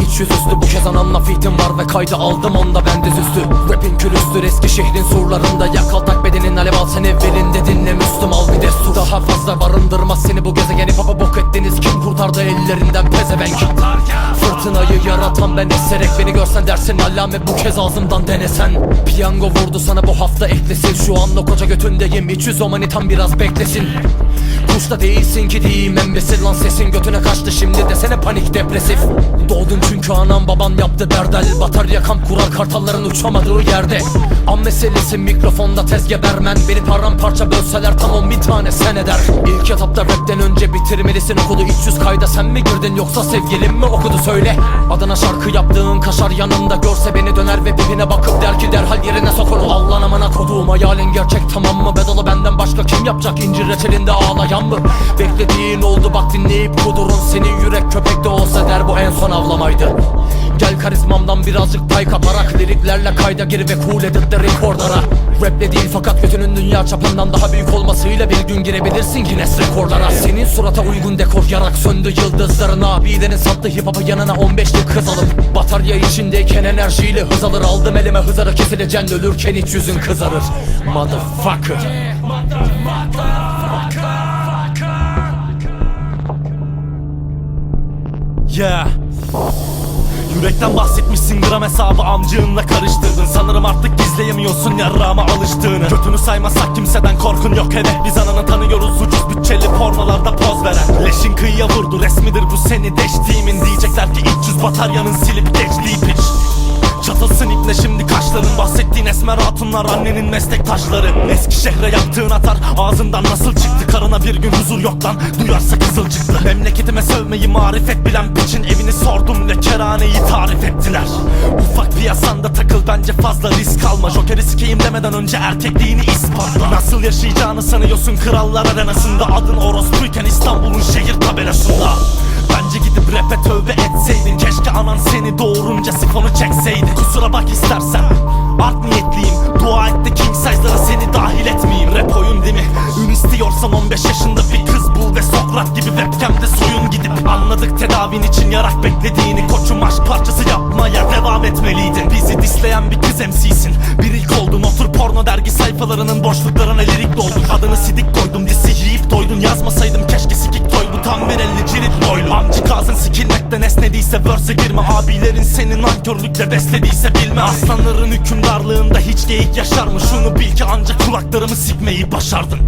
hiç yüzüstü Bu kez anamla fitim var ve kaydı aldım onda ben dizüstü Rapin külüstür eski şehrin surlarında. Yakal tak bedenin alev al sen evvelinde dinle Müslüm al bir destur. Daha fazla barındırmaz seni bu gezegeni Baba bok ettiniz kim kurtardı ellerinden pezevenk? Fırtınayı yaratan ben eserek Beni görsen dersin. Allame bu kez ağzımdan denesen. Piyango vurdu sana bu hafta eklesin Şu an o koca götündeyim iç yüz o manitam biraz beklesin Kuşta değilsin ki diyeyim embesil lan sesin götüne kaçtı. Şimdi desene panik depresif. Doğdun çünkü anam baban yaptı berdel Batarya kamp kurar kartalların uçamadığı yerde. An meselesi mikrofonda tez gebermen. Beni paramparça bölseler tam on bin tane sen eder. İlk etapta rapten önce bitirmelisin okulu. İç yüz kayda sen mi girdin yoksa sevgilin mi okudu? Söyle. Adana şarkı yaptığın kaşar yanında görse beni döner ve dibine bakıp der ki derhal yerine sok onu Allah'ın amına koduğum hayalin gerçek tamam mı? Bedalı başka kim yapacak? İncir reçelinde ağlayan mı? Beklediğin oldu bak dinleyip kudurun. Senin yürek köpekte olsa karizmamdan birazcık pay kaparak Liriklerle kayda gir ve cool edit de rekorlara Raple değil fakat götünün dünya çapından daha büyük olmasıyla Bir gün girebilirsin Guinness rekorlara Senin surata uygun dekor yarak söndü yıldızların Abilerin sattı hip hop'ı yanına 15'li kız alıp Batarya içindeyken enerjiyle hız alır. Aldım elime hızarı kesileceksin ölürken hiç yüzün kızarır. Motherfucker. Yeah Yürekten bahsetmişsin gram hesabı amcığınla karıştırdın. Sanırım artık gizleyemiyorsun yarrağıma alıştığını. Götünü saymazsak kimseden korkun yok evet Biz ananı tanıyoruz ucuz bütçeli pornolarda poz veren. Leşin kıyıya vurdu resmidir bu seni deştiğimin. Diyecekler ki 300 bataryanın silip geçtiği esmer hatunlar annenin meslektaşları. Eski şehre yaptığın atar ağzından nasıl çıktı? Karına bir gün huzur yok lan duyarsa kızıl çıktı. Memleketime sövmeyi marifet bilen piçin evini sordum ne keraneyi tarif ettiler. Ufak piyasanda takıl bence fazla risk alma. Joker'i sikeyim demeden önce erkekliğini ispatla. Nasıl yaşayacağını sanıyorsun krallar arenasında? Adın orospuyken İstanbul'un şehir tabelasında. Bence gidip rap'e tövbe etseydin Keşke anan seni doğurunca sifonu çekseydi. Kusura bak istersen Art niyetliyim. Dua et de king size'lara seni dahil etmeyeyim. Rap oyun değil mi? Ün istiyorsan 15 yaşında bir kız bul Ve Sokrat gibi webcam'de soyun gidip Anladık tedavin için yarak beklediğini. Koçum aşk parçası yapmaya devam etmeliydin. Bizi disleyen bir kız MC'sin Bir ilk oldun otur porno dergi sayfalarının boşluklarına lirik doldun. Adını sidik koydum disi yiyip doydun. Yazmasaydım keşke sikik toy bu tam bir elli cirit boylu. Amcık ağzın sikilmekten esnediyse verse girme. Abilerin seni nankörlükle beslediyse bilme. Aslanların hükümdarlığında hiç geyik yaşar mı Şunu bil ki ancak kulaklarımı sikmeyi başardın